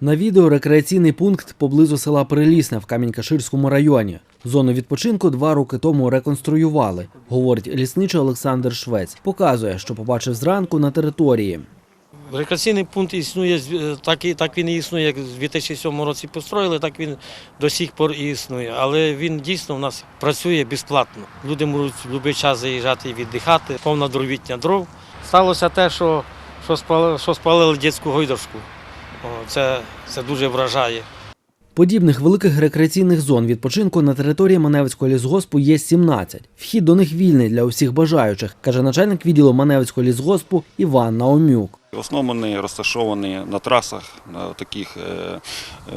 На відео рекреаційний пункт поблизу села Перелісне в Камінь-Каширському районі. Зону відпочинку два роки тому реконструювали, говорить лісничий Олександр Швець. Показує, що побачив зранку на території. Рекреаційний пункт існує так, і так він і існує, як в 2007 році построїли, так він до сих пор і існує. Але він дійсно у нас працює безплатно. Люди можуть в будь-який час заїжджати і віддихати, повна дровітня дров. Сталося те, що, що, спалили, що спалили дитячу гойдошку. Це, це дуже вражає. Подібних великих рекреаційних зон відпочинку на території Маневицького лісгоспу є 17. Вхід до них вільний для усіх бажаючих, каже начальник відділу Маневицького лісгоспу Іван Наумюк. В основному вони розташовані на трасах, на таких е,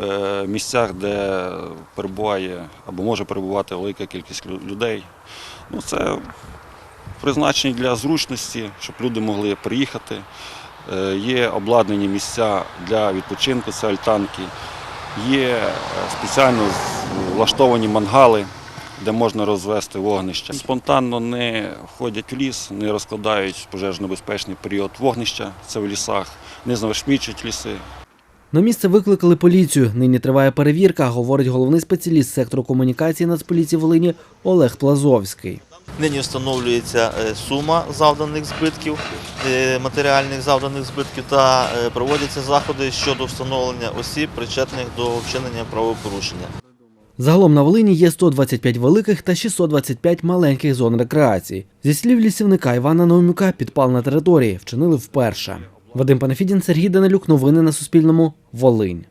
е, місцях, де перебуває або може перебувати велика кількість людей. Ну, це призначені для зручності, щоб люди могли приїхати. Е, Є обладнані місця для відпочинку, це альтанки. Є е, спеціально влаштовані мангали, де можна розвести вогнище. Спонтанно не входять в ліс, не розкладають пожежно-безпечний період вогнища, це в лісах, не знешмічують ліси. На місце викликали поліцію. Нині триває перевірка, говорить головний спеціаліст сектору комунікації Нацполіції Волині Олег Плазовський. Нині встановлюється е, сума завданих збитків, е, матеріальних завданих збитків та е, проводяться заходи щодо встановлення осіб, причетних до вчинення правопорушення. Загалом на Волині є 125 великих та 625 маленьких зон рекреації. Зі слів лісівника Івана Наумюка, підпал на території вчинили вперше. Вадим Панафідін, Сергій Данилюк. Новини на Суспільному. Волинь.